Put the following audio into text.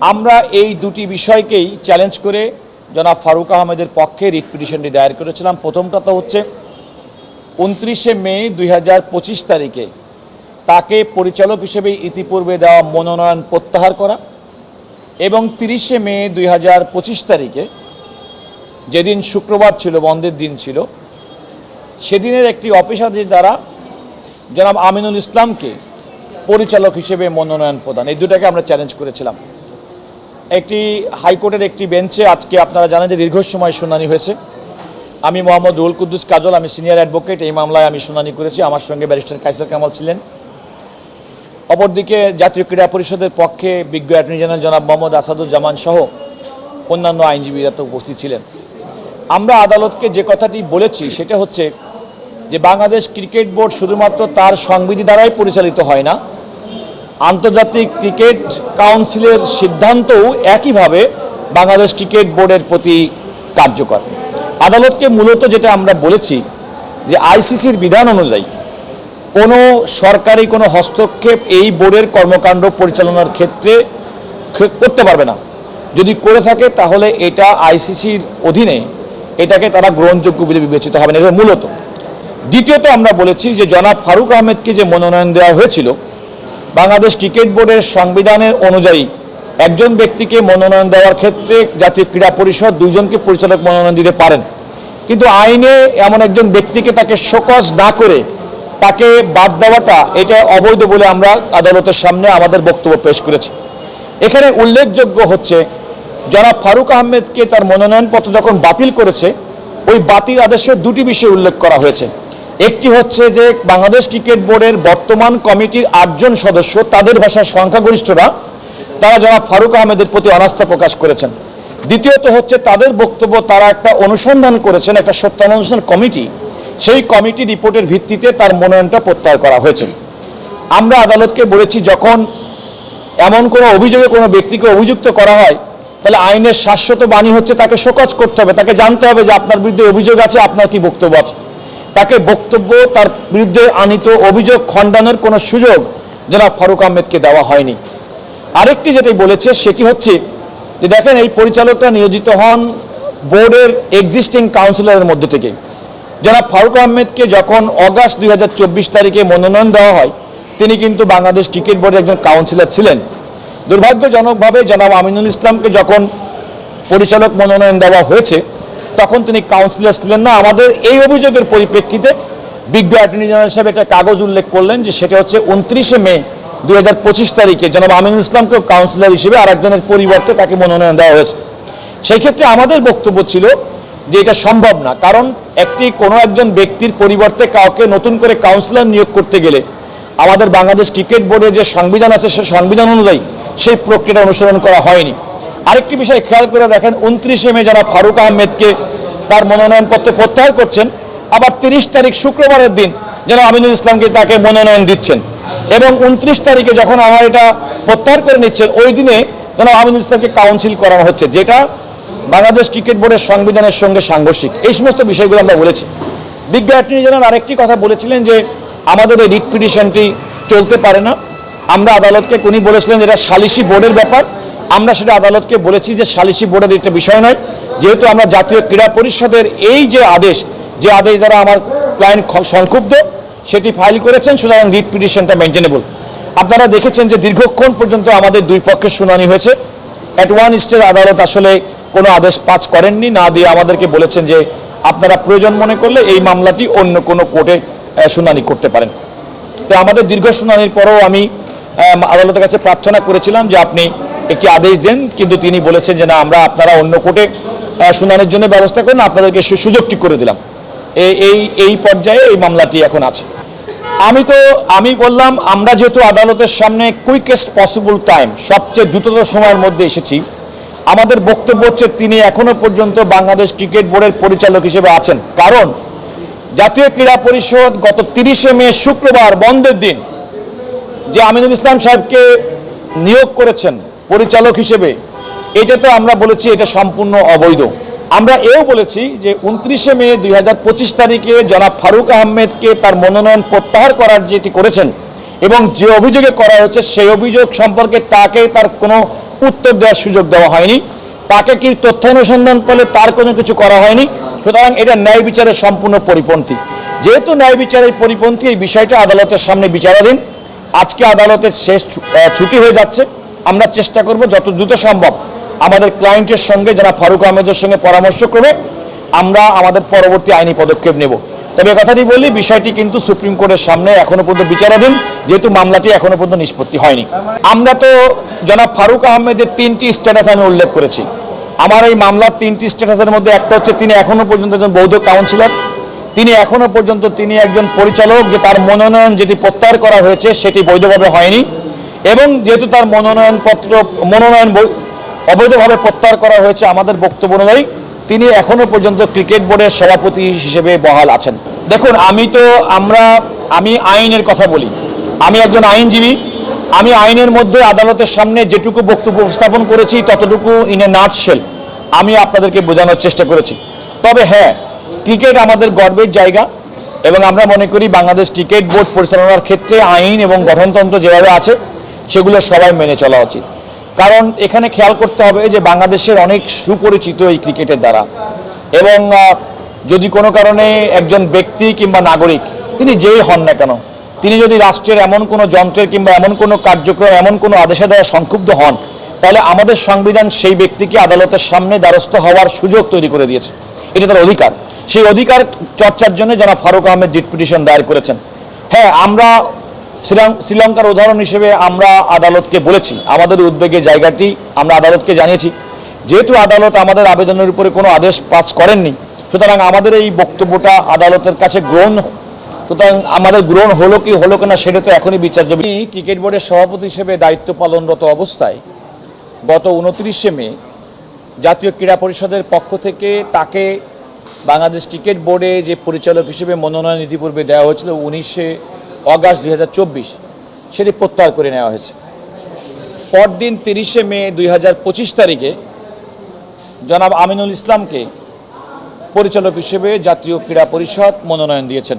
আমরা এই দুটি বিষয়কেই চ্যালেঞ্জ করে জনাব ফারুক আহমেদের পক্ষে রিট পিটিশনটি দায়ের করেছিলাম। প্রথমটা তো হচ্ছে, উনত্রিশে মে দুই হাজার পঁচিশ তারিখে তাকে পরিচালক হিসেবে ইতিপূর্বে দেওয়া মনোনয়ন প্রত্যাহার করা এবং তিরিশে মে দুই হাজার পঁচিশ তারিখে যেদিন শুক্রবার ছিল, বন্ধের দিন ছিল, সেদিনের একটি অফিস আদেশ দ্বারা জনাব আমিনুল ইসলামকে পরিচালক হিসেবে মনোনয়ন প্রদান, এই দুটাকে আমরা চ্যালেঞ্জ করেছিলাম। একটি হাইকোর্টের একটি বেঞ্চে আজকে আপনারা জানেন যে দীর্ঘ সময় শুনানি হয়েছে। আমি মোহাম্মদ রুল কুদ্দুস কাজল, আমি সিনিয়র অ্যাডভোকেট। এই মামলায় আমি শুনানি করেছি। আমার সঙ্গে ব্যারিস্টার কাইসার কামাল ছিলেন। অপরদিকে জাতীয় ক্রীড়া পরিষদের পক্ষে বিজ্ঞ অ্যাটর্নি জেনারেল জনাব মোহাম্মদ আসাদুজ্জামান সহ অন্যান্য আইনজীবীরা তো উপস্থিত ছিলেন। আমরা আদালতকে যে কথাটি বলেছি, সেটা হচ্ছে যে বাংলাদেশ ক্রিকেট বোর্ড শুধুমাত্র তার সংবিধি দ্বারাই পরিচালিত হয় না আন্তর্জাতিক ক্রিকেট কাউন্সিলের সিদ্ধান্তও একইভাবে বাংলাদেশ ক্রিকেট বোর্ডের প্রতি কার্যকর। আদালতকে মূলত যেটা আমরা বলেছি যে আইসিসির বিধান অনুযায়ী কোনো সরকারি কোনো হস্তক্ষেপ এই বোর্ডের কর্মকাণ্ড পরিচালনার ক্ষেত্রে করতে পারবে না। যদি করে থাকে তাহলে এটা আইসিসির অধীনে এটাকে তারা গ্রহণযোগ্য বলে বিবেচিত হবে না, এটা মূলত। দ্বিতীয়ত আমরা বলেছি যে জনাব ফারুক আহমেদকে যে মনোনয়ন দেওয়া হয়েছিল বাংলাদেশ ক্রিকেট বোর্ডের সংবিধানের অনুযায়ী একজন ব্যক্তিকে মনোনয়ন দেওয়ার ক্ষেত্রে জাতীয় ক্রীড়া পরিষদ দুইজনকে পরিচালক মনোনয়ন দিতে পারেন। কিন্তু আইনে এমন একজন ব্যক্তিকে তাকে শোকজ না করে তাকে বাদ দেওয়াটা এটা অবৈধ বলে আমরা আদালতের সামনে আমাদের বক্তব্য পেশ করেছি। এখানে উল্লেখযোগ্য হচ্ছে যারা ফারুক আহমেদকে তার মনোনয়নপত্র যখন বাতিল করেছে, ওই বাতিল আদেশে দুটি বিষয় উল্লেখ করা হয়েছে। একটি হচ্ছে যে বাংলাদেশ ক্রিকেট বোর্ডের বর্তমান কমিটির আটজন সদস্য, তাদের ভাষার সংখ্যাগরিষ্ঠরা, তারা জনাব ফারুক আহমেদের প্রতি অনাস্থা প্রকাশ করেছেন। দ্বিতীয়ত হচ্ছে তাদের বক্তব্য, তারা একটা অনুসন্ধান করেছেন, একটা সত্যানুসন্ধান কমিটি, সেই কমিটি রিপোর্টের ভিত্তিতে তার মনোনয়নটা প্রত্যাহার করা হয়েছে। আমরা আদালতকে বলেছি, যখন এমন কোনো অভিযোগে কোনো ব্যক্তিকে অভিযুক্ত করা হয়, তাহলে আইনের শাশ্বত বাণী হচ্ছে তাকে শোকজ করতে হবে, তাকে জানতে হবে যে আপনার বিরুদ্ধে অভিযোগ আছে, আপনার কি বক্তব্য আছে। তাকে বক্তব্য তার বিরুদ্ধে আনিত অভিযোগ খণ্ডনের কোনো সুযোগ জনাব ফারুক আহমেদকে দেওয়া হয়নি। আরেকটি যেটাই বলেছে সেটি হচ্ছে যে দেখেন এই পরিচালকরা নিয়োজিত হন বোর্ডের এক্সিস্টিং কাউন্সিলরের মধ্যে থেকে। যারা ফারুক আহমেদকে যখন অগাস্ট দুই হাজার চব্বিশ তারিখে মনোনয়ন দেওয়া হয়, তিনি কিন্তু বাংলাদেশ ক্রিকেট বোর্ডের একজন কাউন্সিলর ছিলেন। দুর্ভাগ্যজনকভাবে জনাব আমিনুল ইসলামকে যখন পরিচালক মনোনয়ন দেওয়া হয়েছে তখন তিনি কাউন্সিলর ছিলেন না। আমাদের এই অভিযোগের পরিপ্রেক্ষিতে বিজ্ঞ অ্যাটর্নি জেনারেল সাহেব একটা কাগজ উল্লেখ করলেন যে সেটা হচ্ছে উনত্রিশে মে দু হাজার পঁচিশ তারিখে জনাব আমিনুল ইসলামকেও কাউন্সিলর হিসেবে আরেকজনের পরিবর্তে তাকে মনোনয়ন দেওয়া হয়েছে। সেই ক্ষেত্রে আমাদের বক্তব্য ছিল যে এটা সম্ভব না, কারণ একটি কোনো একজন ব্যক্তির পরিবর্তে কাউকে নতুন করে কাউন্সিলর নিয়োগ করতে গেলে আমাদের বাংলাদেশ ক্রিকেট বোর্ডের যে সংবিধান আছে সে সংবিধান অনুযায়ী সেই প্রক্রিয়াটা অনুসরণ করা হয়নি। আরেকটি বিষয় খেয়াল করে দেখেন, উনত্রিশে মে যারা ফারুক আহমেদকে তার মনোনয়নপত্র প্রত্যাহার করছেন, আবার তিরিশ তারিখ শুক্রবারের দিন যেন আমিনুল ইসলামকে তাকে মনোনয়ন দিচ্ছেন। এবং উনত্রিশ তারিখে যখন আমার এটা প্রত্যাহার করে নিচ্ছেন, ওই দিনে যেন আমিনুল ইসলামকে কাউন্সিল করানো হচ্ছে, যেটা বাংলাদেশ ক্রিকেট বোর্ডের সংবিধানের সঙ্গে সাংঘর্ষিক। এই সমস্ত বিষয়গুলো আমরা বলেছি। বিজ্ঞ অ্যাটর্নি জেনারেল আরেকটি কথা বলেছিলেন যে, আমাদের এই রিট পিটিশনটি চলতে পারে না। আমরা আদালতকে উনি বলেছিলেন এটা সালিসি বোর্ডের ব্যাপার। আমরা সেটা আদালতকে বলেছি যে সালিসি বোর্ডের একটা বিষয় নয়। যেহেতু আমরা জাতীয় ক্রীড়া পরিষদের এই যে আদেশ যে আদেশ দ্বারা আমার ক্লায়েন্ট সংক্ষুব্ধ, সেটি ফাইল করেছেন, সুতরাং রিট পিটিশনটা মেনটেনেবল আপনারা দেখেছেন যে দীর্ঘক্ষণ পর্যন্ত আমাদের দুই পক্ষের শুনানি হয়েছে। অ্যাট ওয়ান স্টেজ আদালত আসলে কোনো আদেশ পাস করেননি, না দিয়ে আমাদেরকে বলেছেন যে আপনারা প্রয়োজন মনে করলে এই মামলাটি অন্য কোনো কোর্টে শুনানি করতে পারেন। তো আমাদের দীর্ঘ শুনানির পরেও আমি আদালতের কাছে প্রার্থনা করেছিলাম যে আপনি একটি আদেশ দেন, কিন্তু তিনি বলেছেন যে, না, আমরা আপনারা অন্য কোর্টে শুনানির জন্য ব্যবস্থা করেন, আপনাদেরকে সুযোগটি করে দিলাম। এই এই পর্যায়ে এই মামলাটি এখন আছে। আমি তো, আমি বললাম, আমরা যেহেতু আদালতের সামনে কুইকেস্ট পসিবল টাইম সবচেয়ে দ্রুততর সময়ের মধ্যে এসেছি, আমাদের বক্তব্য হচ্ছে তিনি এখনও পর্যন্ত বাংলাদেশ ক্রিকেট বোর্ডের পরিচালক হিসেবে আছেন। কারণ, জাতীয় ক্রীড়া পরিষদ গত তিরিশে মে, শুক্রবার, বন্ধের দিন, যে আমিনুল ইসলাম সাহেবকে নিয়োগ করেছেন পরিচালক হিসেবে, এটা তো আমরা বলেছি এটা সম্পূর্ণ অবৈধ। আমরা এও বলেছি যে উনত্রিশে মে দুই হাজার পঁচিশ তারিখে জনাব ফারুক আহমেদকে তার মনোনয়ন প্রত্যাহার করার যেটি করেছেন এবং যে অভিযোগে করা হচ্ছে সেই অভিযোগ সম্পর্কে তাকে তার কোনো উত্তর দেওয়ার সুযোগ দেওয়া হয়নি। তাকে কি তথ্য অনুসন্ধান করলে তার কোনো কিছু করা হয়নি? সুতরাং এটা ন্যায় বিচারের সম্পূর্ণ পরিপন্থী। যেহেতু ন্যায় বিচারের পরিপন্থী, এই বিষয়টা আদালতের সামনে বিচারাধীন। আজকে আদালতের শেষ ছুটি হয়ে যাচ্ছে। আমরা চেষ্টা করব যত দ্রুত সম্ভব আমাদের ক্লায়েন্টের সঙ্গে যারা ফারুক আহমেদের সঙ্গে পরামর্শ করবে আমরা আমাদের পরবর্তী আইনি পদক্ষেপ নেব। তবে কথাটি বলি, বিষয়টি কিন্তু সুপ্রিম কোর্টের সামনে এখনও পর্যন্ত বিচারাধীন, যেহেতু মামলাটি এখনও পর্যন্ত নিষ্পত্তি হয়নি। আমরা তো জনাব ফারুক আহমেদের তিনটি স্ট্যাটাস আমি উল্লেখ করেছি। আমার এই মামলার তিনটি স্ট্যাটাসের মধ্যে একটা হচ্ছে তিনি এখনও পর্যন্ত একজন বৌদ্ধ কাউন্সিলর তিনি এখনও পর্যন্ত তিনি একজন পরিচালক যে তার মনোনয়ন যেটি প্রত্যাহার করা হয়েছে সেটি বৈধভাবে হয়নি। এবং যেহেতু তার মনোনয়নপত্র, মনোনয়ন অবৈধভাবে প্রত্যাহার করা হয়েছে আমাদের বক্তব্য অনুযায়ী, তিনি এখনও পর্যন্ত ক্রিকেট বোর্ডের সভাপতি হিসেবে বহাল আছেন। দেখুন, আমি তো, আমরা, আমি আইনের কথা বলি। আমি একজন আইনজীবী। আমি আইনের মধ্যে আদালতের সামনে যেটুকু বক্তব্য উপস্থাপন করেছি, ততটুকু ইন এ নাটশেল আমি আপনাদেরকে বোঝানোর চেষ্টা করেছি। তবে হ্যাঁ ক্রিকেট আমাদের গর্বের জায়গা এবং আমরা মনে করি বাংলাদেশ ক্রিকেট বোর্ড পরিচালনার ক্ষেত্রে আইন এবং গঠনতন্ত্র যেভাবে আছে সেগুলো সবাই মেনে চলা উচিত। কারণ এখানে খেয়াল করতে হবে যে বাংলাদেশের অনেক সুপরিচিত এই ক্রিকেটের দ্বারা। এবং যদি কোনো কারণে একজন ব্যক্তি কিংবা নাগরিক, তিনি যেই হন না কেন, তিনি যদি রাষ্ট্রের এমন কোনো যন্ত্রের কিংবা এমন কোনো কার্যক্রম, এমন কোনো আদেশে দ্বারা সংক্ষুব্ধ হন, তাহলে আমাদের সংবিধান সেই ব্যক্তিকে আদালতের সামনে দ্বারস্থ হওয়ার সুযোগ তৈরি করে দিয়েছে। এটা তার অধিকার। সেই অধিকার চর্চার জন্য যারা ফারুক আহমেদ ডিট পিটিশন দায়ের করেছেন। হ্যাঁ আমরা শ্রীলঙ্কার উদাহরণ হিসেবে আমরা আদালতকে বলেছি। আমাদের উদ্বেগের জায়গাটি আমরা আদালতকে জানিয়েছি। যেহেতু আদালত আমাদের আবেদনের উপরে কোনো আদেশ পাস করেননি, সুতরাং আমাদের এই বক্তব্যটা আদালতের কাছে গ্রহণ সুতরাং আমাদের গ্রহণ হলো কি, হলো কিনা সেটা তো এখনই বিচার্য ক্রিকেট বোর্ডের সভাপতি হিসেবে দায়িত্ব পালনরত অবস্থায় গত উনত্রিশে মে জাতীয় ক্রীড়া পরিষদের পক্ষ থেকে তাকে বাংলাদেশ ক্রিকেট বোর্ডে যে পরিচালক হিসেবে মনোনয়ন ইতিপূর্বে দেওয়া হয়েছিল, উনিশে অগাস্ট দুই হাজার চব্বিশ সেটি প্রত্যাহার করে নেওয়া হয়েছে। পরদিন তিরিশে মে দুই হাজার পঁচিশ তারিখে জনাব আমিনুল ইসলামকে পরিচালক হিসেবে জাতীয় ক্রীড়া পরিষদ মনোনয়ন দিয়েছেন।